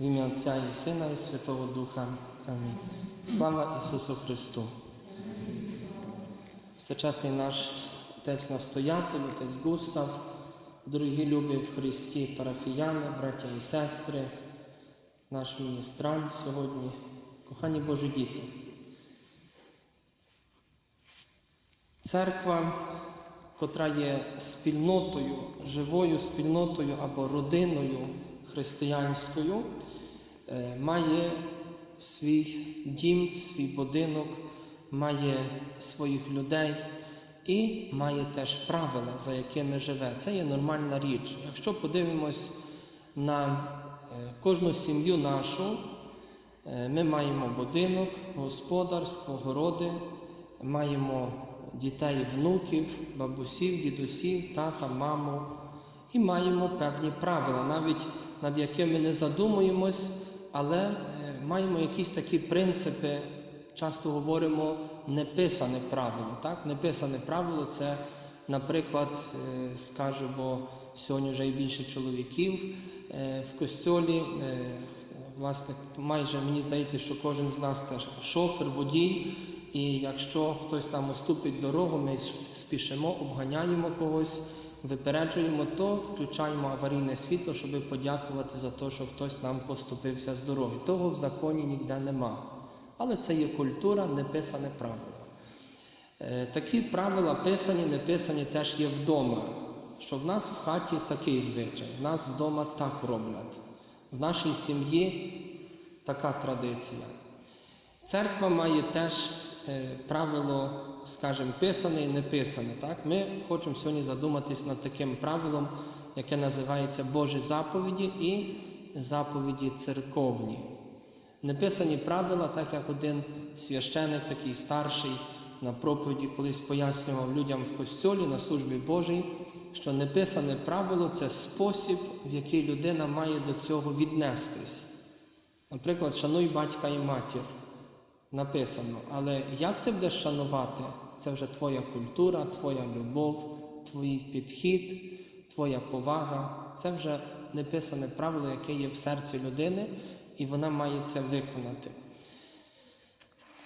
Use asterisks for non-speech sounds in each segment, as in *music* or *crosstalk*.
В ім'я Отця і Сина, і Святого Духа. Амінь. Слава Ісусу Христу! Всечасний наш Отець настоятель, Отець Густав, дорогі любі в Христі парафіяни, браття і сестри, наш міністрант сьогодні, кохані Божі діти. Церква, котра є спільнотою, живою спільнотою або родиною християнською, е, має свій дім, свій будинок, має своїх людей і має теж правила, за якими живе. Це є нормальна річ. Якщо подивимось на е, кожну сім'ю нашу, е, ми маємо будинок, господарство, городи, маємо дітей, внуків, бабусів, дідусів, тата, маму. І маємо певні правила, навіть над якими не задумуємось, але е, маємо якісь такі принципи, часто говоримо неписане правило. Так? Неписане правило це, наприклад, е, скажемо, сьогодні вже і більше чоловіків е, в костьолі. Власне, майже мені здається, що кожен з нас це шофер, водій. І якщо хтось там уступить дорогу, ми спішимо, обганяємо когось, випереджуємо, то включаємо аварійне світло, щоб подякувати за те, що хтось нам поступився з дороги. Того в законі ніде нема. Але це є культура, неписане правило. Е, Такі правила писані, не писані теж є вдома. Що в нас в хаті такий звичай, в нас вдома так роблять. В нашій сім'ї така традиція. Церква має теж е, правило, скажімо, писане і не писане. Так? Ми хочемо сьогодні задуматись над таким правилом, яке називається Божі заповіді і заповіді церковні. Неписані правила, так як один священик, такий старший, на проповіді колись пояснював людям в костьолі на службі Божій, що неписане правило це спосіб, в який людина має до цього віднестись. Наприклад, шануй батька і матір. Написано, але як ти будеш шанувати, це вже твоя культура, твоя любов, твій підхід, твоя повага. Це вже неписане правило, яке є в серці людини, і вона має це виконати.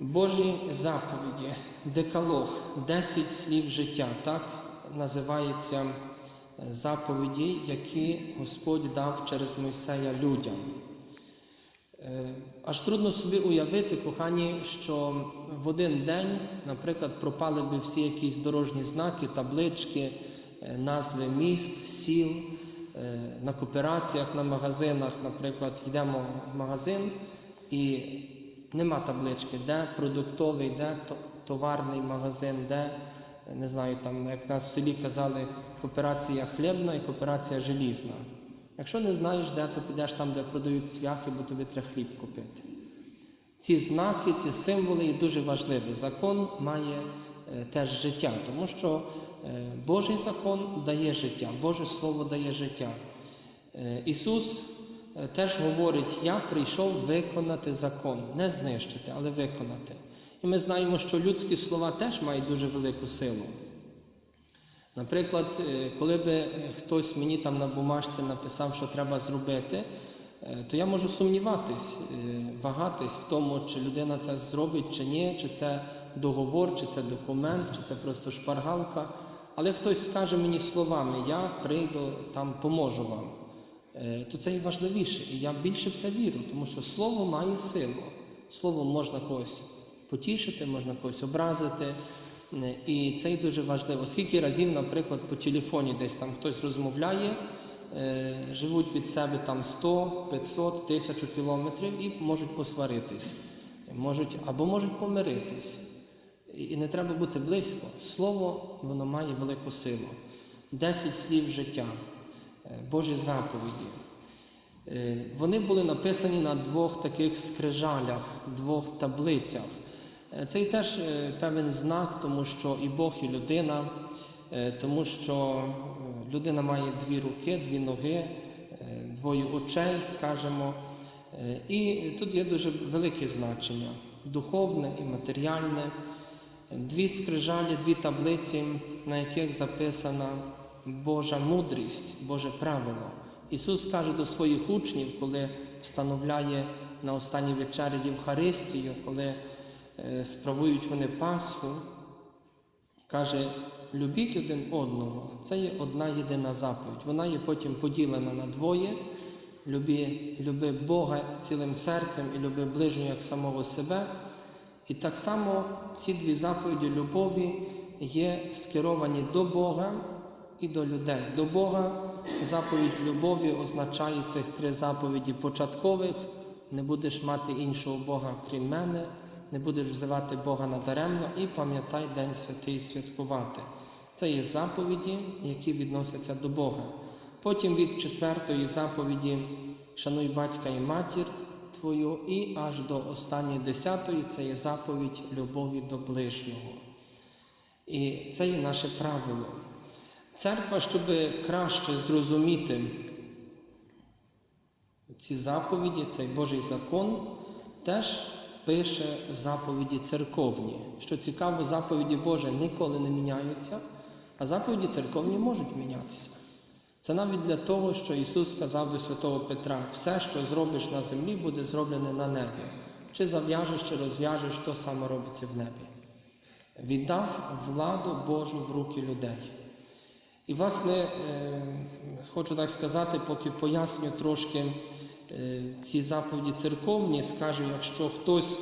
Божі заповіді, декалог, 10 слів життя, так називаються заповіді, які Господь дав через Мойсея людям. Е, Аж трудно собі уявити, кохані, що в один день, наприклад, пропали би всі якісь дорожні знаки, таблички, е, назви міст, сіл, е, на коопераціях, на магазинах, наприклад, йдемо в магазин і нема таблички, де продуктовий, де товарний магазин, де, не знаю, там, як нас в селі казали, кооперація хлібна і кооперація желізна. Якщо не знаєш, де, то підеш там, де продають цвяхи, бо тобі треба хліб купити. Ці знаки, ці символи є дуже важливі. Закон має е, теж життя, тому що е, Божий закон дає життя, Боже Слово дає життя. Е, Ісус е, теж говорить, я прийшов виконати закон, не знищити, але виконати. І ми знаємо, що людські слова теж мають дуже велику силу. Наприклад, е, коли би хтось мені там на бумажці написав, що треба зробити, е, то я можу сумніватись, е, вагатись в тому, чи людина це зробить, чи ні, чи це договор, чи це документ, чи це просто шпаргалка. Але хтось скаже мені словами, я прийду там, поможу вам, то це і важливіше. І я більше в це вірю, тому що слово має силу. Словом можна когось потішити, можна когось образити. І це дуже важливо. Скільки разів, наприклад, по телефоні десь там хтось розмовляє, е, живуть від себе там 100, 500, 1000 кілометрів і можуть посваритись, можуть, або можуть помиритись. І не треба бути близько. Слово воно має велику силу. Десять слів життя, е, Божі заповіді. Е, Вони були написані на двох таких скрижалях, двох таблицях. Це і теж е, певен знак, тому що і Бог, і людина, е, тому що людина має дві руки, дві ноги, е, двоє очей, скажімо. І тут є дуже велике значення духовне і матеріальне, дві скрижалі, дві таблиці, на яких записана Божа мудрість, Боже правило. Ісус каже до своїх учнів, коли встановляє на останній вечері Євхаристію, коли е, справують вони Пасху, каже: любіть один одного. Це є одна єдина заповідь. Вона є потім поділена на двоє. Люби, люби Бога цілим серцем і люби ближнього як самого себе. І так само ці дві заповіді любові є скеровані до Бога і до людей. До Бога заповідь любові означає цих три заповіді початкових. Не будеш мати іншого Бога, крім мене, не будеш взивати Бога надаремно і пам'ятай День святий святкувати. Це є заповіді, які відносяться до Бога. Потім від четвертої заповіді шануй батька і матір твою, і аж до останньої десятої це є заповідь любові до ближнього. І це є наше правило. Церква, щоб краще зрозуміти ці заповіді, цей Божий закон, теж пише заповіді церковні. Що цікаво, заповіді Божі ніколи не міняються, а заповіді церковні можуть мінятися. Це навіть для того, що Ісус сказав до святого Петра: все, що зробиш на землі, буде зроблене на небі. Чи зав'яжеш, чи розв'яжеш, то саме робиться в небі. Віддав владу Божу в руки людей. І, власне, е, хочу так сказати, поки поясню трошки ці заповіді церковні, скажу, якщо хтось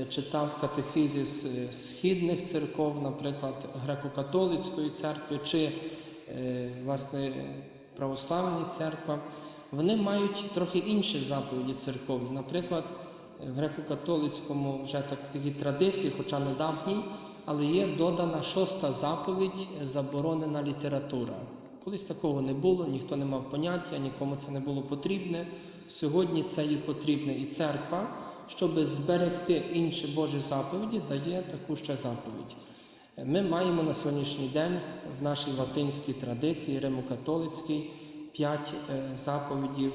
е, читав катехизис е, східних церков, наприклад, греко-католицької церкви, чи е, власне православні церква, вони мають трохи інші заповіді церковні. Наприклад, в греко-католицькому вже так, такі традиції, хоча недавній, але є додана шоста заповідь заборонена література. Колись такого не було, ніхто не мав поняття, нікому це не було потрібне. Сьогодні це є потрібне і церква, щоб зберегти інші Божі заповіді, дає таку ще заповідь. Ми маємо на сьогоднішній день в нашій латинській традиції, римокатолицькій, п'ять е, заповідів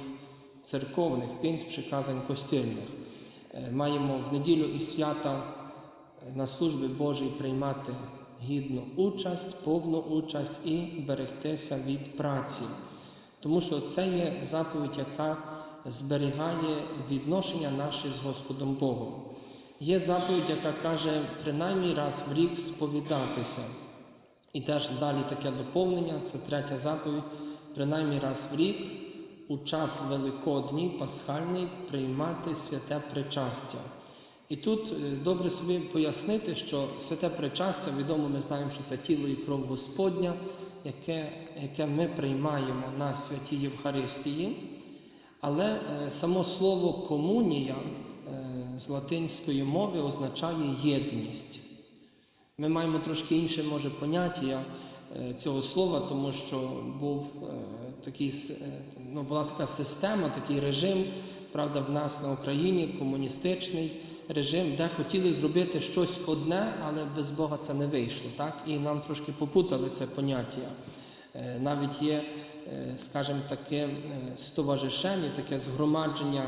церковних, п'ять приказань костільних. Е, Маємо в неділю і свята е, на службі Божій приймати гідну участь, повну участь і берегтися від праці. Тому що це є заповідь, яка зберігає відношення наші з Господом Богом. Є заповідь, яка каже принаймні раз в рік сповідатися. І теж далі таке доповнення, це третя заповідь, принаймні раз в рік у час Великодній, Пасхальний приймати святе причастя. І тут е, добре собі пояснити, що святе причастя, відомо, ми знаємо, що це тіло і кров Господня, яке, яке ми приймаємо на святій Євхаристії. Але е, само слово комунія е, з латинської мови означає єдність. Ми маємо трошки інше може поняття е, цього слова, тому що був такий, ну, була така система, такий режим, правда, в нас на Україні комуністичний режим, де хотіли зробити щось одне, але без Бога це не вийшло. Так? І нам трошки попутали це поняття. Навіть є, скажімо, таке е, стоваришення, таке згромадження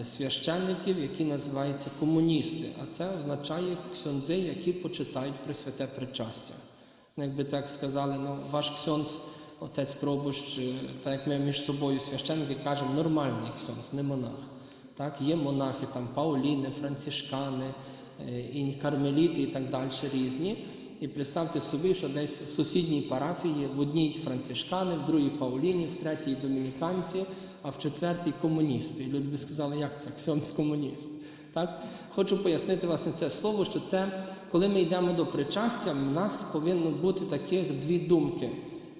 е, священників, які називаються комуністи. А це означає ксьондзи, які почитають про святе причастя. Ну, Якби так сказали, ну ваш ксьонз, отець Пробущ, е, так як ми між собою священники кажемо, нормальний ксьонз, не монах. Так, є монахи, там Пауліни, францишкани, е, і кармеліти і так далі різні. І представте собі, що десь в сусідній парафії в одній францишкани, в другій Пауліні, в третій домініканці, а в четвертій комуністи. І люди би сказали, як це ксьонз комуніст. Так? Хочу пояснити власне це слово, що це, коли ми йдемо до причастя, в нас повинно бути таких дві думки.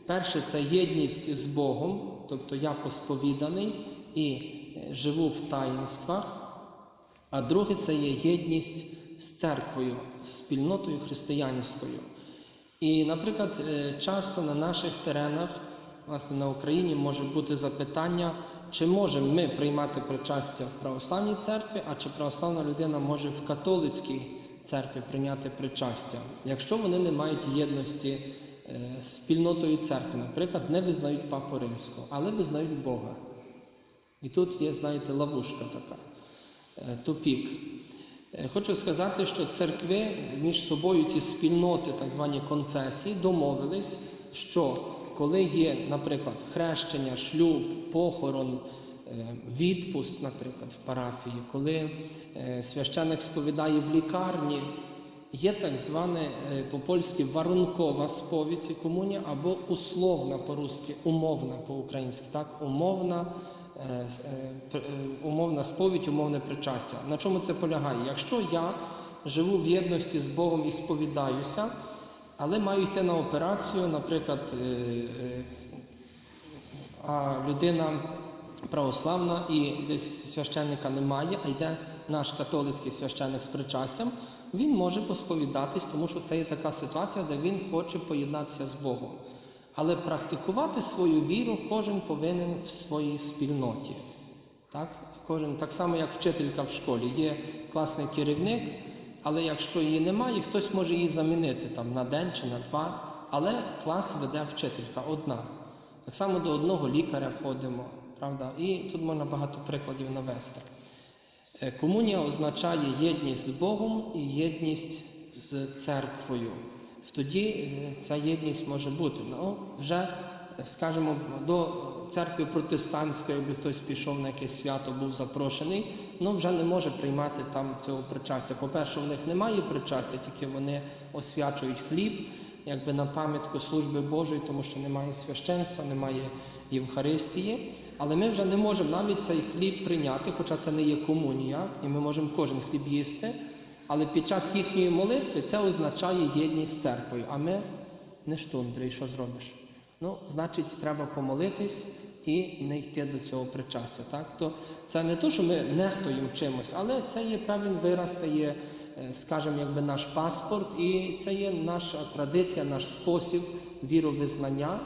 Перше це єдність з Богом, тобто я посповіданий і е, живу в таїнствах. А друге це є єдність з церквою, з спільнотою християнською. І, наприклад, е, часто на наших теренах, власне, на Україні може бути запитання, чи можемо ми приймати причастя в православній церкві, а чи православна людина може в католицькій церкві прийняти причастя, якщо вони не мають єдності е, з спільнотою церкви, наприклад, не визнають папу римського, але визнають Бога. І тут є, знаєте, ловушка така, е, тупік. Е, Хочу сказати, що церкви між собою ці спільноти, так звані конфесії, домовились, що коли є, наприклад, хрещення, шлюб, похорон, е, відпуст, наприклад, в парафії, коли е, священик сповідає в лікарні, є так зване по-польськи варункова сповідь і комунія або условна по-русски, умовна по-українськи, так? умовна, умовна сповідь, умовне причастя. На чому це полягає? Якщо я живу в єдності з Богом і сповідаюся, але маю йти на операцію, наприклад, е, е, а людина православна і десь священника немає, а йде наш католицький священник з причастям, він може посповідатись, тому що це є така ситуація, де він хоче поєднатися з Богом. Але практикувати свою віру кожен повинен в своїй спільноті. Так? Кожен, так само, як вчителька в школі. Є класний керівник, але якщо її немає, хтось може її замінити там, на день чи на два. Але клас веде вчителька одна. Так само до одного лікаря ходимо, правда? І тут можна багато прикладів навести. Е, Комунія означає єдність з Богом і єдність з церквою. Тоді е, ця єдність може бути. Ну, вже, е, скажімо, до церкви протестантської, якби хтось пішов на якесь свято, був запрошений, ну вже не може приймати там цього причастя. По-перше, в них немає причастя, тільки вони освячують хліб, якби на пам'ятку служби Божої, тому що немає священства, немає Євхаристії. Але ми вже не можемо навіть цей хліб прийняти, хоча це не є комунія, і ми можемо кожен хліб їсти. Але під час їхньої молитви це означає єдність з церквою. А ми не штундрі, що зробиш? Ну, значить, треба помолитись і не йти до цього причастя. Так? То це не то, що ми нехтуємо чимось, але це є певний вираз, це є, е, скажімо, якби наш паспорт, і це є наша традиція, наш спосіб віровизнання.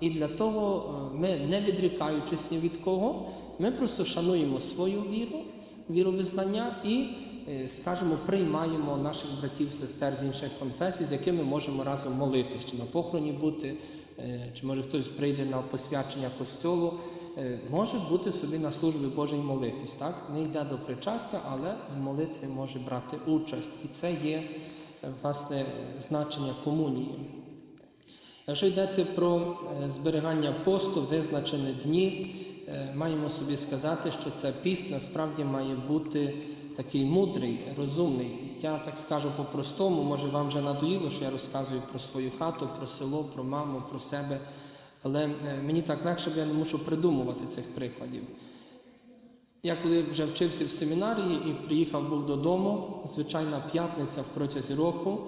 І для того е, ми, не відрікаючись ні від кого, ми просто шануємо свою віру, віровизнання і, скажімо, приймаємо наших братів, сестер з інших конфесій, з якими можемо разом молитись, чи на похороні бути, е, чи може хтось прийде на посвячення костьолу. Е, Може бути собі на службі Божій молитись, так? Не йде до причастя, але в молитві може брати участь. І це є е, власне значення комунії. Якщо йдеться про е, зберігання посту, визначені дні, е, маємо собі сказати, що це піст насправді має бути такий мудрий, розумний. Я так скажу по-простому, може вам вже надоїло, що я розказую про свою хату, про село, про маму, про себе. Але е, мені так легше, бо я не мушу придумувати цих прикладів. Я коли вже вчився в семінарії і приїхав був додому, звичайна п'ятниця в протязі року,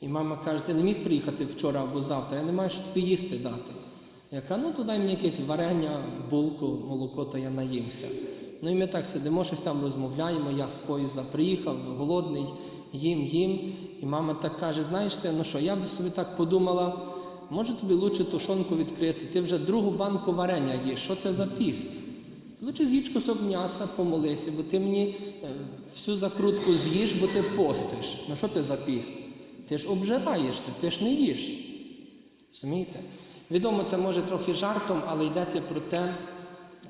і мама каже, ти не міг приїхати вчора або завтра, я не маю що тобі їсти дати. Я кажу, ну то дай мені якесь варення, булку, молоко, то я наїмся. Ну і ми так сидимо, щось там розмовляємо, я з поїзда приїхав, голодний, їм, їм. І мама так каже, знаєш це, ну що, я би собі так подумала, може тобі лучше тушонку відкрити, ти вже другу банку варення їш, що це за піст? Лучше з'їж кусок м'яса, помолися, бо ти мені е, всю закрутку з'їш, бо ти постиш. Ну що це за піст? Ти ж обжираєшся, ти ж не їш. Розумієте? Відомо, це може трохи жартом, але йдеться про те,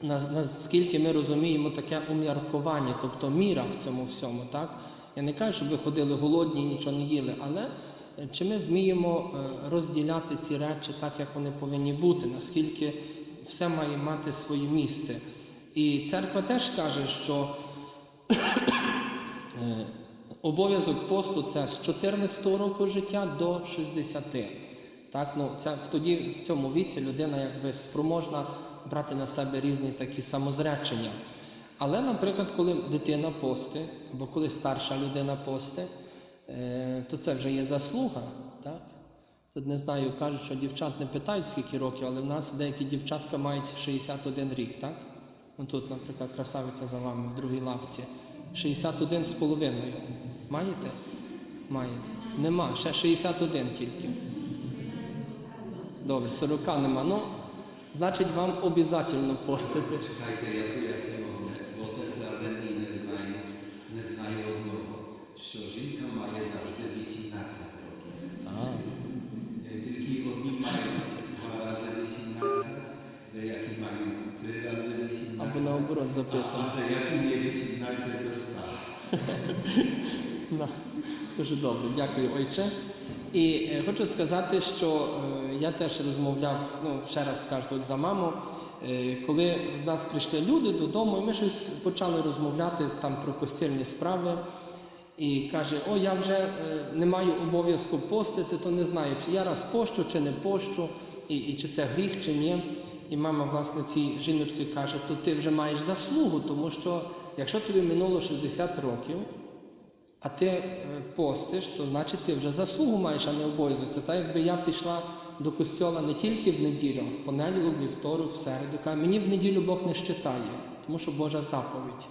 наскільки ми розуміємо таке ум'яркування, тобто міра в цьому всьому. Так? Я не кажу, щоб ви ходили голодні і нічого не їли, але е, чи ми вміємо е, розділяти ці речі так, як вони повинні бути, наскільки все має мати своє місце. І церква теж каже, що *coughs* Е, Обов'язок посту це з 14 року життя до 60. Так, ну, це тоді в цьому віці людина якби спроможна брати на себе різні такі самозречення. Але, наприклад, коли дитина пости, або коли старша людина пости, е, то це вже є заслуга. Так? Тут не знаю, кажуть, що дівчат не питають, скільки років, але в нас деякі дівчатка мають 61 рік, так? Тут, наприклад, красавиця за вами в другій лавці. 61 з половиною. Маєте? Маєте. Нема, ще 61 тільки. Добре, 40 нема. Ну, значить, вам обов'язково постити. Чекайте, я поясню одне, бо отець Лаврентій не знає, не знає одного, що жінка має завжди 18 років. А, Е, Тільки одні мають два рази 18, деякі мають три рази 18. або наоборот а, записано. а деякі є 18 до 100. Да, Дуже добре, дякую, ойче. І е, хочу сказати, що е, я теж розмовляв, ну ще раз скажу тут за маму. е, коли в нас прийшли люди додому, і ми щось почали розмовляти там про костільні справи. І каже, о, я вже не маю обов'язку постити, то не знаю, чи я раз пощу, чи не пощу, і, і чи це гріх, чи ні. І мама, власне, цій жіночці каже, то ти вже маєш заслугу, тому що якщо тобі минуло 60 років, а ти е, постиш, то значить ти вже заслугу маєш, а не обов'язок. Це так, якби я пішла до костьола не тільки в неділю, а в понеділок, вівторок, в середу. Каже, мені в неділю Бог не щитає, тому що Божа заповідь.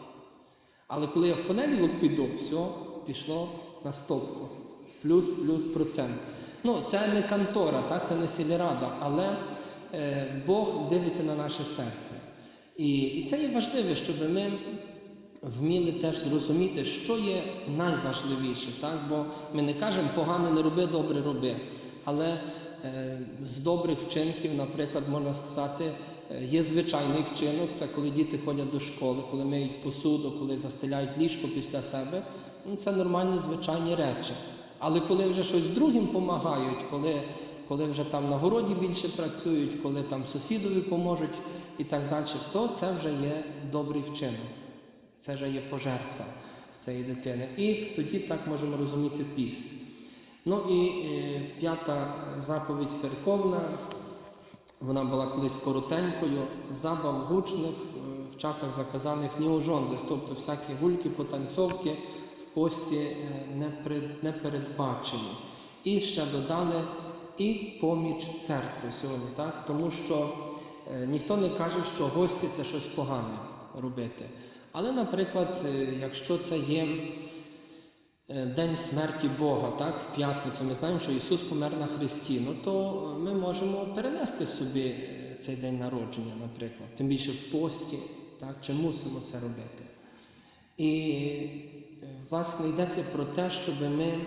Але коли я в понеділок піду, все пішло на стопку. Плюс, плюс процент. Ну, це не контора, так, це не сільрада, але е, Бог дивиться на наше серце. І, і це є важливо, щоб ми вміли теж зрозуміти, що є найважливіше. Так? Бо ми не кажемо погано не роби, добре роби. Але е, з добрих вчинків, наприклад, можна сказати, е, є звичайний вчинок, це коли діти ходять до школи, коли миють посуду, коли застеляють ліжко після себе. Ну, це нормальні звичайні речі. Але коли вже щось другим допомагають, коли, коли вже там на городі більше працюють, коли там сусідові поможуть і так далі, то це вже є добрий вчинок. Це вже є пожертва цієї дитини. І тоді так можемо розуміти піст. Ну і е, п'ята заповідь церковна, вона була колись коротенькою, забав гучних е, в часах заказаних не тобто всякі гульки, потанцовки в пості е, не, при, не передбачені. І ще додали і поміч церкви сьогодні, так? тому що е, ніхто не каже, що гості це щось погане робити. Але, наприклад, е, якщо це є е, День смерті Бога, так, в п'ятницю, ми знаємо, що Ісус помер на Христі, ну то ми можемо перенести собі е, цей день народження, наприклад, тим більше в пості, так, чи мусимо це робити. І, е, власне, йдеться про те, щоб ми е,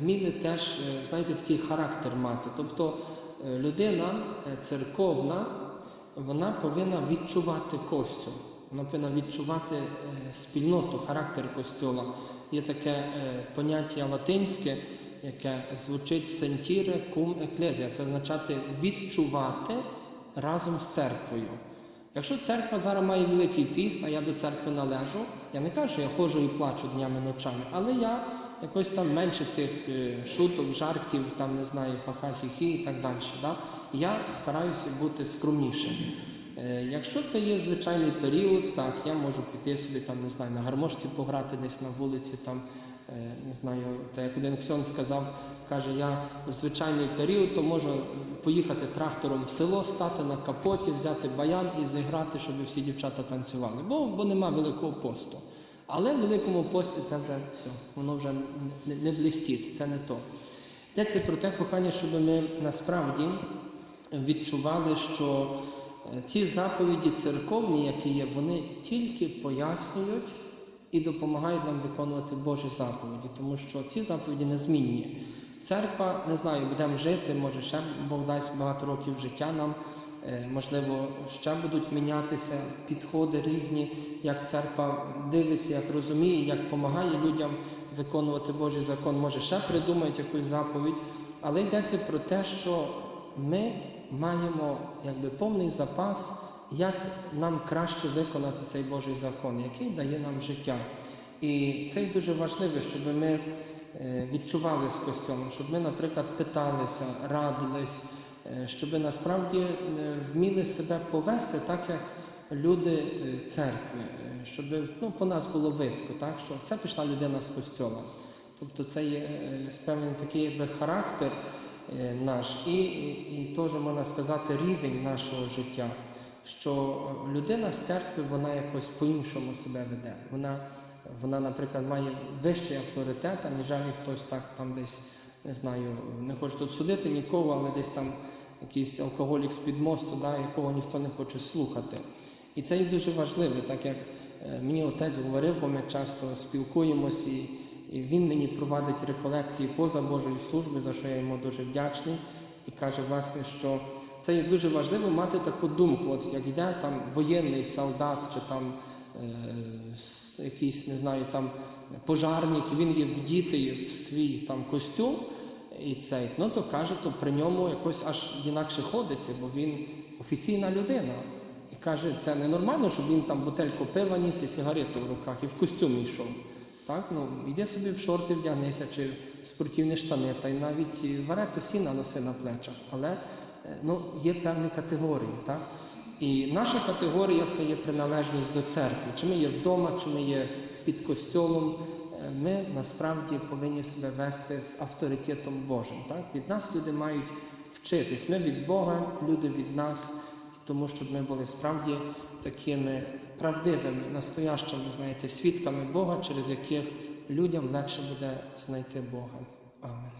вміли теж, е, знаєте, такий характер мати. Тобто е, людина е, церковна, вона повинна відчувати костюм. Вона повинна відчувати е, спільноту, характер костюла. Є таке е, поняття латинське, яке звучить сентіре кум еклезія. Це означати відчувати разом з церквою. Якщо церква зараз має великий піст, а я до церкви належу, я не кажу, що я ходжу і плачу днями ночами, але я якось там менше цих е, шуток, жартів, там не знаю, ха-ха-хі-хі і так далі. Да? Я стараюся бути скромнішим. Е, Якщо це є звичайний період, так, я можу піти собі там, не знаю, на гармошці пограти десь на вулиці, там, е, не знаю, та як один ксьон сказав, каже, я в звичайний період, то можу поїхати трактором в село, стати на капоті, взяти баян і зіграти, щоб всі дівчата танцювали. Бо, бо нема великого посту. Але в великому пості це вже все, воно вже не, не блистить, це не то. Йдеться про те, кохання, щоб ми насправді відчували, що ці заповіді церковні, які є, вони тільки пояснюють і допомагають нам виконувати Божі заповіді, тому що ці заповіді незмінні. Церква, не знаю, будемо жити, може ще Бог дасть багато років життя нам, е, можливо, ще будуть мінятися підходи різні, як церква дивиться, як розуміє, як допомагає людям виконувати Божий закон, може ще придумають якусь заповідь, але йдеться про те, що ми маємо якби повний запас, як нам краще виконати цей Божий закон, який дає нам життя. І це дуже важливо, щоб ми е, відчували з костюмом, щоб ми, наприклад, питалися, радились, е, щоб насправді е, вміли себе повести так, як люди церкви, щоб ну, по нас було видко, так, що це пішла людина з костюла. Тобто це є певний такий якби, характер наш і, і, теж можна сказати рівень нашого життя, що людина з церкви вона якось по-іншому себе веде. Вона, вона, наприклад, має вищий авторитет, аніж хтось так там десь, не знаю, не хочу тут судити нікого, але десь там якийсь алкоголік з-під мосту, да, якого ніхто не хоче слухати. І це є дуже важливо, так як е, мені отець говорив, бо ми часто спілкуємось, і він мені провадить реколекції поза Божою службою, за що я йому дуже вдячний. І каже, власне, що це є дуже важливо мати таку думку, от як йде там воєнний солдат чи там е, якийсь, не знаю, там пожарник, він є вдітий в свій там костюм, і цей, ну то каже, то при ньому якось аж інакше ходиться, бо він офіційна людина. І каже, це ненормально, щоб він там бутельку пива ніс і сигарету в руках і в костюмі йшов. Так? Ну, йди собі в шорти вдягнися чи в спортивні штани, та й навіть і варету сіна носи на плечах. Але е, ну, є певні категорії. Так? І наша категорія це є приналежність до церкви. Чи ми є вдома, чи ми є під костьолом. Е, Ми насправді повинні себе вести з авторитетом Божим. Так? Від нас люди мають вчитись. Ми від Бога, люди від нас, тому щоб ми були справді такими правдивими, настоящими, знаєте, свідками Бога, через яких людям легше буде знайти Бога. Амен.